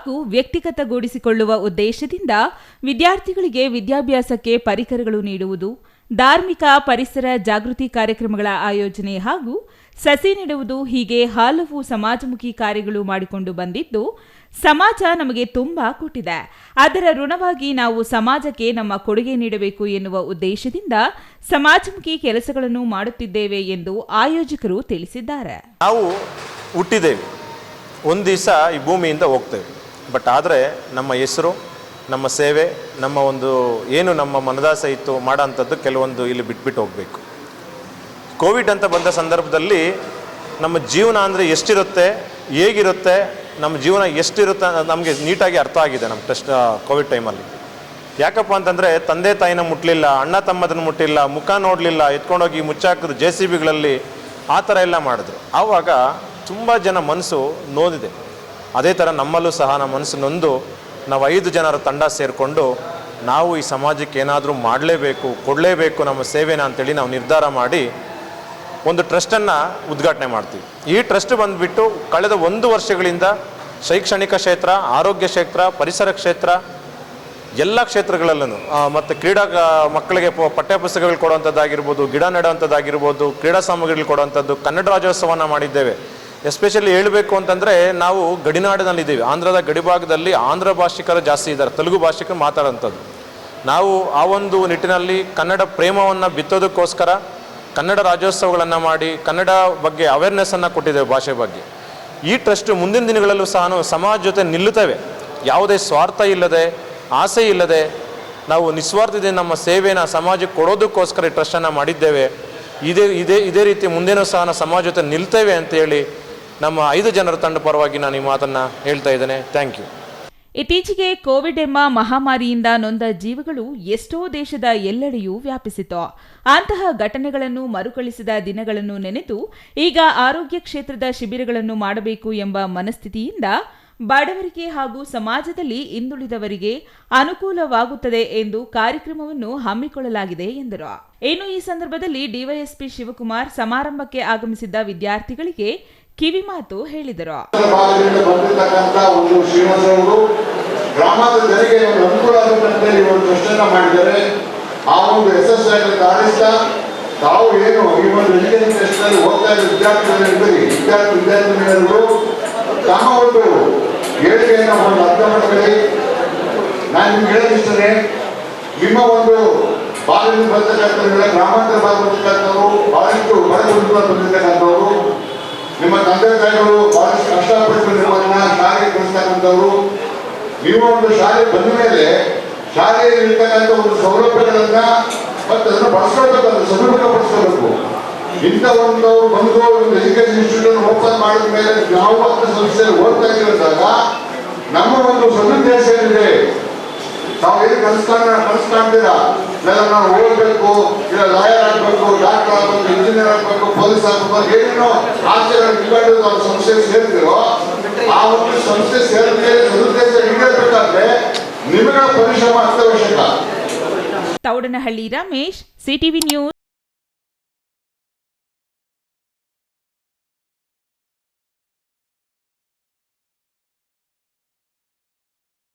ಹಾಗೂ ವ್ಯಕ್ತಿಗತಗೊಳಿಸಿಕೊಳ್ಳುವ ಉದ್ದೇಶದಿಂದ ವಿದ್ಯಾರ್ಥಿಗಳಿಗೆ ವಿದ್ಯಾಭ್ಯಾಸಕ್ಕೆ ಪರಿಕರಗಳು ನೀಡುವುದು, ಧಾರ್ಮಿಕ ಪರಿಸರ ಜಾಗೃತಿ ಕಾರ್ಯಕ್ರಮಗಳ ಆಯೋಜನೆ ಹಾಗೂ ಸಸಿ ನೆಡುವುದು ಹೀಗೆ ಹಲವು ಸಮಾಜಮುಖಿ ಕಾರ್ಯಗಳು ಮಾಡಿಕೊಂಡು ಬಂದಿದ್ದು, ಸಮಾಜ ನಮಗೆ ತುಂಬಾ ಕೊಟ್ಟಿದೆ. ಅದರ ಋಣವಾಗಿ ನಾವು ಸಮಾಜಕ್ಕೆ ನಮ್ಮ ಕೊಡುಗೆ ನೀಡಬೇಕು ಎನ್ನುವ ಉದ್ದೇಶದಿಂದ ಸಮಾಜಮುಖಿ ಕೆಲಸಗಳನ್ನು ಮಾಡುತ್ತಿದ್ದೇವೆ ಎಂದು ಆಯೋಜಕರು ತಿಳಿಸಿದ್ದಾರೆ. ನಾವು ಹುಟ್ಟಿದ್ದೇವೆ. ಒಂದು ದಿವಸ ಈ ಭೂಮಿಯಿಂದ ಹೋಗ್ತೇವೆ. ಬಟ್ ಆದರೆ ನಮ್ಮ ಹೆಸರು, ನಮ್ಮ ಸೇವೆ, ನಮ್ಮ ಒಂದು ಏನು ನಮ್ಮ ಮನದಾಸೆ ಇತ್ತು ಮಾಡೋಂಥದ್ದು ಕೆಲವೊಂದು ಇಲ್ಲಿ ಬಿಟ್ಬಿಟ್ಟು ಹೋಗಬೇಕು. ಕೋವಿಡ್ ಅಂತ ಬಂದ ಸಂದರ್ಭದಲ್ಲಿ ನಮ್ಮ ಜೀವನ ಅಂದರೆ ಎಷ್ಟಿರುತ್ತೆ, ಹೇಗಿರುತ್ತೆ, ನಮ್ಮ ಜೀವನ ಎಷ್ಟಿರುತ್ತೆ ನಮಗೆ ನೀಟಾಗಿ ಅರ್ಥ ಆಗಿದೆ ನಮ್ಮ ಟೆಸ್ಟ್ ಕೋವಿಡ್ ಟೈಮಲ್ಲಿ. ಯಾಕಪ್ಪ ಅಂತಂದರೆ ತಂದೆ ತಾಯಿನ ಮುಟ್ಟಲಿಲ್ಲ ಅಣ್ಣ ತಮ್ಮದನ್ನು ಮುಟ್ಟಿಲ್ಲ, ಮುಖ ನೋಡಲಿಲ್ಲ, ಎತ್ಕೊಂಡೋಗಿ ಮುಚ್ಚಾಕಿದ್ರು ಜೆ ಸಿ ಬಿಗಳಲ್ಲಿ, ಆ ಥರ ಎಲ್ಲ ಮಾಡಿದ್ರು. ಆವಾಗ ತುಂಬ ಜನ ಮನಸ್ಸು ನೋದಿದೆ. ಅದೇ ಥರ ನಮ್ಮಲ್ಲೂ ಸಹ ನಮ್ಮ ಮನಸ್ಸು ನೊಂದು ನಾವು ಐದು ಜನರ ತಂಡ ಸೇರಿಕೊಂಡು ನಾವು ಈ ಸಮಾಜಕ್ಕೆ ಏನಾದರೂ ಮಾಡಲೇಬೇಕು, ಕೊಡಲೇಬೇಕು ನಮ್ಮ ಸೇವೆನ ಅಂತೇಳಿ ನಾವು ನಿರ್ಧಾರ ಮಾಡಿ ಒಂದು ಟ್ರಸ್ಟನ್ನು ಉದ್ಘಾಟನೆ ಮಾಡ್ತೀವಿ. ಈ ಟ್ರಸ್ಟ್ ಬಂದುಬಿಟ್ಟು ಕಳೆದ ಒಂದು ವರ್ಷಗಳಿಂದ ಶೈಕ್ಷಣಿಕ ಕ್ಷೇತ್ರ, ಆರೋಗ್ಯ ಕ್ಷೇತ್ರ, ಪರಿಸರ ಕ್ಷೇತ್ರ, ಎಲ್ಲ ಕ್ಷೇತ್ರಗಳಲ್ಲೂ ಮತ್ತು ಕ್ರೀಡಾ ಮಕ್ಕಳಿಗೆ ಪಠ್ಯಪುಸ್ತಕಗಳು ಕೊಡುವಂಥದ್ದಾಗಿರ್ಬೋದು ಗಿಡ ನೆಡುವಂಥದ್ದಾಗಿರ್ಬೋದು ಕ್ರೀಡಾ ಸಾಮಗ್ರಿಗಳು ಕೊಡುವಂಥದ್ದು ಕನ್ನಡ ರಾಜ್ಯೋತ್ಸವನ ಮಾಡಿದ್ದೇವೆ. ಎಸ್ಪೆಷಲಿ ಹೇಳಬೇಕು ಅಂತಂದರೆ ನಾವು ಗಡಿನಾಡಿನಲ್ಲಿದ್ದೀವಿ ಆಂಧ್ರದ ಗಡಿಭಾಗದಲ್ಲಿ ಆಂಧ್ರ ಭಾಷಿಕರು ಜಾಸ್ತಿ ಇದ್ದಾರೆ. ತೆಲುಗು ಭಾಷಿಕರು ಮಾತಾಡೋಂಥದ್ದು. ನಾವು ಆ ಒಂದು ನಿಟ್ಟಿನಲ್ಲಿ ಕನ್ನಡ ಪ್ರೇಮವನ್ನು ಬಿತ್ತೋದಕ್ಕೋಸ್ಕರ ಕನ್ನಡ ರಾಜ್ಯೋತ್ಸವಗಳನ್ನು ಮಾಡಿ, ಕನ್ನಡ ಬಗ್ಗೆ ಅವೇರ್ನೆಸ್ಸನ್ನು ಕೊಟ್ಟಿದ್ದೇವೆ ಭಾಷೆ ಬಗ್ಗೆ. ಈ ಟ್ರಸ್ಟ್ ಮುಂದಿನ ದಿನಗಳಲ್ಲೂ ಸಹ ಸಮಾಜ ಜೊತೆ ನಿಲ್ಲುತ್ತೇವೆ. ಯಾವುದೇ ಸ್ವಾರ್ಥ ಇಲ್ಲದೆ, ಆಸೆ ಇಲ್ಲದೆ ನಾವು ನಿಸ್ವಾರ್ಥದಿಂದ ನಮ್ಮ ಸೇವೆಯನ್ನು ಸಮಾಜಕ್ಕೆ ಕೊಡೋದಕ್ಕೋಸ್ಕರ ಈ ಟ್ರಸ್ಟನ್ನು ಮಾಡಿದ್ದೇವೆ. ಇದೇ ಇದೇ ಇದೇ ರೀತಿ ಮುಂದೇನೂ ಸಹ ಸಮಾಜ ಜೊತೆ ನಿಲ್ತೇವೆ ಅಂತೇಳಿ ನಮ್ಮ ಐದು ಜನರ ತಂಡ ಪರವಾಗಿ ನಾನು ಈ ಮಾತನ್ನು ಹೇಳ್ತಾ ಇದ್ದೇನೆ. ಥ್ಯಾಂಕ್ ಯು ಇತ್ತೀಚೆಗೆ ಕೋವಿಡ್ ಎಂಬ ಮಹಾಮಾರಿಯಿಂದ ನೊಂದ ಜೀವಗಳು ಎಷ್ಟೋ ದೇಶದ ಎಲ್ಲೆಡೆಯೂ ವ್ಯಾಪಿಸಿತು ಅಂತಹ ಘಟನೆಗಳನ್ನು ಮರುಕಳಿಸಿದ ದಿನಗಳನ್ನು ನೆನೆದು ಈಗ ಆರೋಗ್ಯ ಕ್ಷೇತ್ರದ ಶಿಬಿರಗಳನ್ನು ಮಾಡಬೇಕು ಎಂಬ ಮನಸ್ಥಿತಿಯಿಂದ ಬಡವರಿಗೆ ಹಾಗೂ ಸಮಾಜದಲ್ಲಿ ಹಿಂದುಳಿದವರಿಗೆ ಅನುಕೂಲವಾಗುತ್ತದೆ ಎಂದು ಕಾರ್ಯಕ್ರಮವನ್ನು ಹಮ್ಮಿಕೊಳ್ಳಲಾಗಿದೆ ಎಂದರು. ಇನ್ನು ಈ ಸಂದರ್ಭದಲ್ಲಿ ಡಿವೈಎಸ್ಪಿ ಶಿವಕುಮಾರ್ ಸಮಾರಂಭಕ್ಕೆ ಆಗಮಿಸಿದ್ದ ವಿದ್ಯಾರ್ಥಿಗಳಿಗೆ ಕಿವಿಮಾತು ಹೇಳಿದರು. ಗ್ರಾಮದ ಜನರಿಗೆ ಒಂದು ಮಾಡಿದ್ದಾರೆ. ಆ ಒಂದು ಕಾಣಿಸ್ತಾ ತಾವು ಏನು ಈ ಒಂದು ಎಜುಕೇಶನ್ ಟೆಸ್ಟ್ನಲ್ಲಿ ಓದ್ತಾ ಇದ್ದ ವಿದ್ಯಾರ್ಥಿಗಳಿಗೆ ವಿದ್ಯಾರ್ಥಿ ವಿದ್ಯಾರ್ಥಿನಿಯರು ತಮ್ಮ ಒಂದು ಹೇಳಿಕೆಯನ್ನು ಒಂದು ಅರ್ಥ ಮಾಡ್ಕೊಳ್ಳಿ ನಾನು ನಿಮ್ಗೆ ಹೇಳೋದಿಷ್ಟೇ ನಿಮ್ಮ ಒಂದು ಬಾಲ್ಯದಲ್ಲಿ ಬರ್ತಕ್ಕಂಥ ಗ್ರಾಮಾಂತರ ಭಾಗ ಬರ್ತಕ್ಕಂಥವ್ರು ಬಹಳಷ್ಟು ಬಡ ಕುಟುಂಬ ಬಂದಿರ್ತಕ್ಕಂಥವ್ರು ನಿಮ್ಮ ತಂದೆ ತಾಯಿಗಳು ಬಹಳಷ್ಟು ಕಷ್ಟಪಟ್ಟು ನಿಮ್ಮನ್ನ ಶಾಲೆಗೆ ಕಳಿಸ್ತಕ್ಕಂಥವ್ರು ನೀವು ಒಂದು ಶಾಲೆ ಬಂದ ಮೇಲೆ ಶಾಲೆಯಲ್ಲಿ ಇರ್ತಕ್ಕಂಥ ಒಂದು ಸೌಲಭ್ಯಗಳನ್ನ ಮತ್ತೆ ಅದನ್ನು ಬಳಸ್ಕೊಳ್ಬೇಕು, ಅದನ್ನು ಸದುಪಯೋಗಪಡಿಸ್ಕೋಬೇಕು ಇಂಥ ಒಂದು ಬಂದು ಒಂದು ಎಜುಕೇಶನ್ ಇನ್ಸ್ಟಿಟ್ಯೂಟ್ ಓಪನ್ ಮಾಡಿದ ಮೇಲೆ ನಾವು ಸಂಸ್ಥೆಯಲ್ಲಿ ಓದ್ತಾ ಇದ್ದಾಗ ನಮ್ಮ ಒಂದು ಸದುದ್ದೇಶ ಏನಿದೆ ತಾವು ಏನು ಕನಸ್ಕೊಂಡ ಕನಸ್ಕೊಂತೀರಾ ಇಲ್ಲ ಓದ್ಬೇಕು ಓದಬೇಕು, ಇಲ್ಲ ಲಾಯರ್ ಆಗಬೇಕು, ಡಾಕ್ಟರ್ ಆಗಬೇಕು, ಇಂಜಿನಿಯರ್ ಆಗಬೇಕು, ಪೊಲೀಸ್ ಆಗಬೇಕು, ಏನೇನೋ ಆಸೆಗಳು ಇಟ್ಕೊಂಡು ನಾವು ಸಂಸ್ಥೆ ಸೇರ್ತಿರೋ ಆ ಒಂದು ಸಂಸ್ಥೆ ಸೇರಿದ್ರೆ ಸದುದ್ದೇಶ ಈಡೇರ್ಬೇಕಾದ್ರೆ ನಿಮಗೆ ಪರಿಶ್ರಮ ಅತ್ಯವಶ್ಯಕ ತೌಡನಹಳ್ಳಿ ರಮೇಶ್, ಸಿಟಿವಿ ನ್ಯೂಸ್.